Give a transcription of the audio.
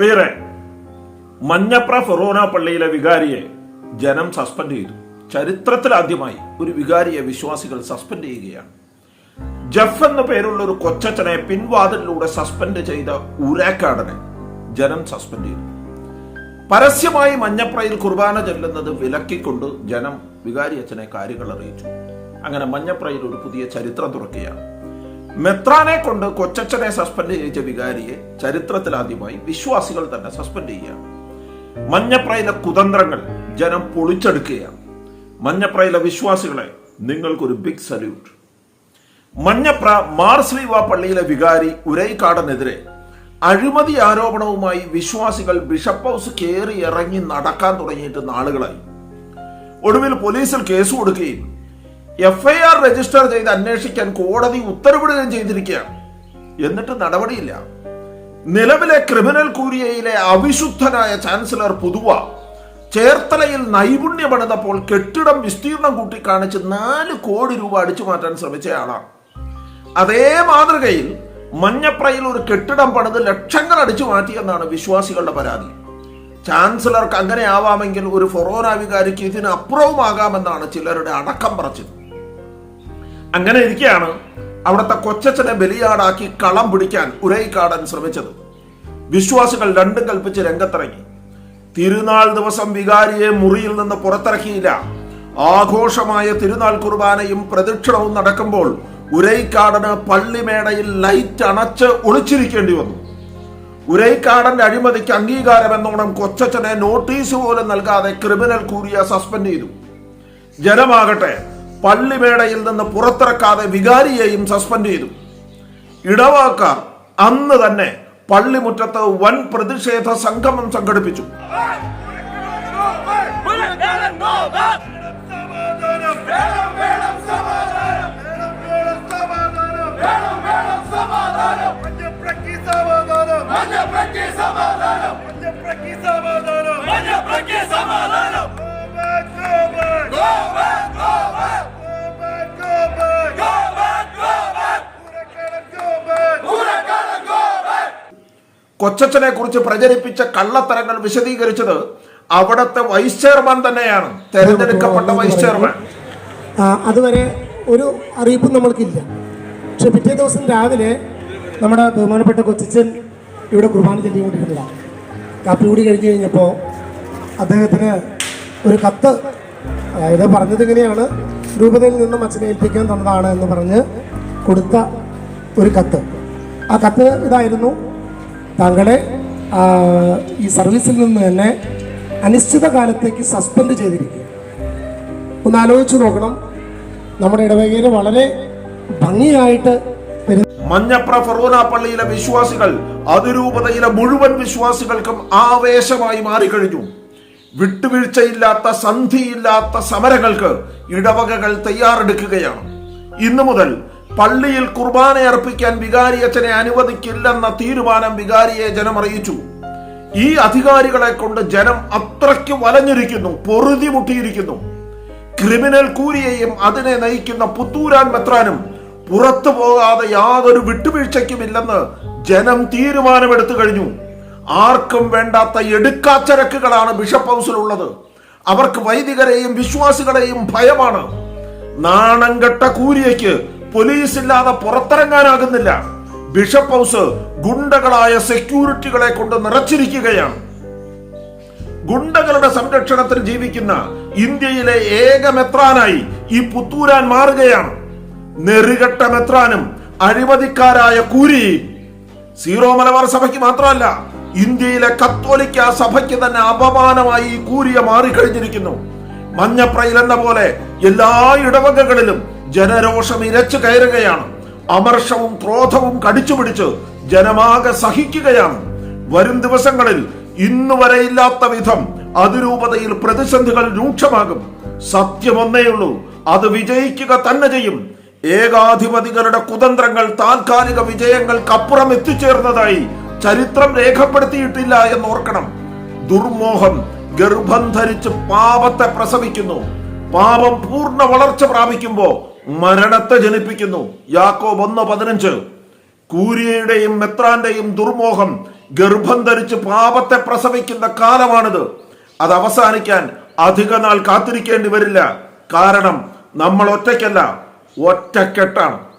പ്രിയരെ മഞ്ഞപ്ര ഫെറോന പള്ളിയിലെ വികാരിയെ ജനം സസ്പെൻഡ് ചെയ്തു. ചരിത്രത്തിലാദ്യമായി ഒരു വികാരിയെ വിശ്വാസികൾ സസ്പെൻഡ് ചെയ്യുകയാണ്. ജഫ് എന്ന പേരുള്ള ഒരു കൊച്ചനെ പിൻവാതിലൂടെ സസ്പെൻഡ് ചെയ്ത ഉരാക്കാടനെ ജനം സസ്പെൻഡ് ചെയ്തു. പരസ്യമായി മഞ്ഞപ്രയിൽ കുർബാന ചെല്ലുന്നത് വിലക്കിക്കൊണ്ട് ജനം വികാരി അച്ഛനെ കാര്യങ്ങൾ അറിയിച്ചു. അങ്ങനെ മഞ്ഞപ്രയിൽ ഒരു പുതിയ ചരിത്രം തുറക്കുകയാണ്. മെത്രാനെ കൊണ്ട് കൊച്ചച്ഛനെ സസ്പെൻഡ് ചെയ്ത വികാരിയെ ചരിത്രത്തിലാദ്യമായി വിശ്വാസികൾ തന്നെ സസ്പെൻഡ് ചെയ്യുകയാണ്. മഞ്ഞപ്രയിലെ കുതന്ത്രങ്ങൾ ജനം പൊളിച്ചെടുക്കുകയാണ്. മഞ്ഞപ്രയിലെ വിശ്വാസികളെ നിങ്ങൾക്കൊരു ബിഗ് സല്യൂട്ട് മഞ്ഞപ്ര മാർസ്ലീവ പള്ളിയിലെ വികാരി ഉരൈക്കാടനെതിരെ അഴിമതി ആരോപണവുമായി വിശ്വാസികൾ ബിഷപ്പ് ഹൗസ് കയറി ഇറങ്ങി നടക്കാൻ തുടങ്ങിയിട്ട് നാളുകളായി. ഒടുവിൽ പോലീസിൽ കേസ് കൊടുക്കുകയും എഫ്ഐആർ രജിസ്റ്റർ ചെയ്ത് അന്വേഷിക്കാൻ കോടതി ഉത്തരവിടുകയും ചെയ്തിരിക്കുകയാണ്. എന്നിട്ട് നടപടിയില്ല. നിലവിലെ ക്രിമിനൽ കൂരിയയിലെ അവിശുദ്ധനായ ചാൻസലർ പുതുവ ചേർത്തലയിൽ നൈപുണ്യപണിതപ്പോൾ കെട്ടിടം വിസ്തീർണം കൂട്ടി കാണിച്ച് നാല് കോടി രൂപ അടിച്ചു മാറ്റാൻ ശ്രമിച്ചയാളാണ്. അതേ മാതൃകയിൽ മഞ്ഞപ്രയിൽ ഒരു കെട്ടിടം പണിത് ലക്ഷങ്ങൾ അടിച്ചു മാറ്റിയെന്നാണ് വിശ്വാസികളുടെ പരാതി. ചാൻസലർക്ക് അങ്ങനെ ആവാമെങ്കിൽ ഒരു ഫൊറോന വികാരിക്ക് ഇതിന് അപ്പുറവുമാകാമെന്നാണ് ചിലരുടെ അടക്കം പറച്ചിൽ. അങ്ങനെ ഇരിക്കെയാണ് അവിടുത്തെ കൊച്ചച്ഛനെ ബലിയാടാക്കി കളം പിടിക്കാൻ ഉരൈക്കാടൻ ശ്രമിച്ചത്. വിശ്വാസികൾ രണ്ടും കൽപ്പിച്ച് രംഗത്തിറങ്ങി. തിരുനാൾ ദിവസം വികാരിയെ മുറിയിൽ നിന്ന് പുറത്തിറക്കിയില്ല. ആഘോഷമായ തിരുനാൾ കുർബാനയും പ്രദക്ഷിണവും നടക്കുമ്പോൾ ഉരൈക്കാടന് പള്ളിമേടയിൽ ലൈറ്റ് അണച്ച് ഒളിച്ചിരിക്കേണ്ടി വന്നു. ഉരൈക്കാടന്റെ അഴിമതിക്ക് അംഗീകാരം എന്നോണം കൊച്ചച്ഛനെ നോട്ടീസ് പോലും നൽകാതെ ക്രിമിനൽ കൂറിയ സസ്പെൻഡ് ചെയ്തു. ജനമാകട്ടെ പള്ളിമേടയിൽ നിന്ന് പുറത്തിറക്കാതെ വികാരിയെയും സസ്പെൻഡ് ചെയ്തു. ഇടവാക്കാർ അന്ന് തന്നെ പള്ളിമുറ്റത്ത് വൻ പ്രതിഷേധ സംഗമം സംഘടിപ്പിച്ചു. കൊച്ചച്ഛനെ കുറിച്ച് പ്രചരിപ്പിച്ച കള്ളത്തരങ്ങൾ വിശദീകരിച്ചത് അവിടത്തെ വൈസ് ചെയർമാൻ തന്നെയാണ്. തെരഞ്ഞെടുക്കപ്പെട്ട വൈസ് ചെയർമാൻ. അതുവരെ ഒരു അറിയിപ്പും നമ്മൾക്കില്ല. പക്ഷെ പിറ്റേ ദിവസം രാവിലെ നമ്മുടെ ബഹുമാനപ്പെട്ട കൊച്ചച്ചൻ ഇവിടെ കുർബാന ചെല്ലിക്കൊണ്ടിരുന്നതാണ് കാപ്പി കൂടി കഴിഞ്ഞ് കഴിഞ്ഞപ്പോൾ അദ്ദേഹത്തിന് ഒരു കത്ത് അതായത് പറഞ്ഞത് ഇങ്ങനെയാണ് രൂപതയിൽ നിന്നും അച്ഛനെ ഏൽപ്പിക്കാൻ തന്നതാണ് എന്ന് പറഞ്ഞ് കൊടുത്ത ഒരു കത്ത്. ആ കത്ത് ഇതായിരുന്നു. താങ്കളെ ഈ സർവീസിൽ നിന്ന് തന്നെ അനിശ്ചിത കാലത്തേക്ക് സസ്പെൻഡ് ചെയ്തിരിക്കുക. ഒന്ന് ആലോചിച്ച് നോക്കണം. നമ്മുടെ ഇടവകയിൽ വളരെ ഭംഗിയായിട്ട് പെരു മഞ്ഞപ്ര ഫറോന പള്ളിയിലെ വിശ്വാസികൾ അതിരൂപതയിലെ മുഴുവൻ വിശ്വാസികൾക്കും ആവേശമായി മാറിക്കഴിഞ്ഞു. വിട്ടുവീഴ്ചയില്ലാത്ത സന്ധിയില്ലാത്ത സമരങ്ങൾക്ക് ഇടവകകൾ തയ്യാറെടുക്കുകയാണ്. ഇന്നു മുതൽ പള്ളിയിൽ കുർബാന അർപ്പിക്കാൻ വികാരി അച്ഛനെ അനുവദിക്കില്ലെന്ന തീരുമാനം വികാരിയെ ജനം അറിയിച്ചു ഈ അധികാരികളെ കൊണ്ട് ജനം അത്രയ്ക്ക് വലഞ്ഞിരിക്കുന്നു പൊറുതി മുട്ടിയിരിക്കുന്നു. ക്രിമിനൽ കൂരിയെയും അതിനെ നയിക്കുന്ന പുത്തൂരാൻ മെത്രാനും പുറത്തു പോകാതെ യാതൊരു വിട്ടുവീഴ്ചയ്ക്കുമില്ലെന്ന് ജനം തീരുമാനമെടുത്തു കഴിഞ്ഞു. ആർക്കും വേണ്ടാത്ത എടുക്കാച്ചരക്കുകളാണ് ബിഷപ്പ് ഹൗസിലുള്ളത്. അവർക്ക് വൈദികരെയും വിശ്വാസികളെയും ഭയമാണ്. നാണം കെട്ട കൂരിയയ്ക്ക് പോലീസ് ഇല്ലാതെ പുറത്തിറങ്ങാനാകുന്നില്ല. ബിഷപ്പ് ഹൗസ് ഗുണ്ടകളായ സെക്യൂരിറ്റികളെ കൊണ്ട് നിറച്ചിരിക്കുകയാണ്. ഗുണ്ടകളുടെ സംരക്ഷണത്തിൽ ജീവിക്കുന്ന ഇന്ത്യയിലെ ഏക മെത്രാനായി ഈ പുത്തൂരാൻ മാറുകയാണ്. നെറികെട്ട മെത്രാനും അഴിമതിക്കാരായ കൂരി സീറോ മലബാർ സഭയ്ക്ക് മാത്രമല്ല ഇന്ത്യയിലെ കത്തോലിക്ക സഭയ്ക്ക് തന്നെ അപമാനമായി ഈ കൂരിയ മാറിക്കഴിഞ്ഞിരിക്കുന്നു. മഞ്ഞപ്രയിൽ എന്ന പോലെ എല്ലാ ഇടവകകളിലും ജനരോഷം ഇരച്ചു കയറുകയാണ്. അമർഷവും ക്രോധവും കടിച്ചു പിടിച്ച് ജനമാകെ സഹിക്കുകയാണ്. വരും ദിവസങ്ങളിൽ ഇന്നു വരെയില്ലാത്ത വിധം അതിരൂപതയിൽ പ്രതിസന്ധികൾ രൂക്ഷമാകും. സത്യമൊന്നേയുള്ളൂ അത് വിജയിക്കുക തന്നെ ചെയ്യും. ഏകാധിപതികളുടെ കുതന്ത്രങ്ങൾ താൽക്കാലിക വിജയങ്ങൾക്കപ്പുറം എത്തിച്ചേർന്നതായി ചരിത്രം രേഖപ്പെടുത്തിയിട്ടില്ല എന്ന് ഓർക്കണം ദുർമോഹം ഗർഭം ധരിച്ച് പാപത്തെ പ്രസവിക്കുന്നു. പാപം പൂർണ വളർച്ച പ്രാപിക്കുമ്പോ മരണത്തെ ജനിപ്പിക്കുന്നു. യാക്കോബ് ഒന്ന് പതിനഞ്ച്. കൂരിയയുടെയും മെത്രാന്റെയും ദുർമോഹം ഗർഭം ധരിച്ച് പാപത്തെ പ്രസവിക്കുന്ന കാലമാണിത്. അത് അവസാനിക്കാൻ അധിക നാൾ കാത്തിരിക്കേണ്ടി വരില്ല. കാരണം നമ്മൾ ഒറ്റയ്ക്കല്ല ഒറ്റക്കെട്ടാണ്.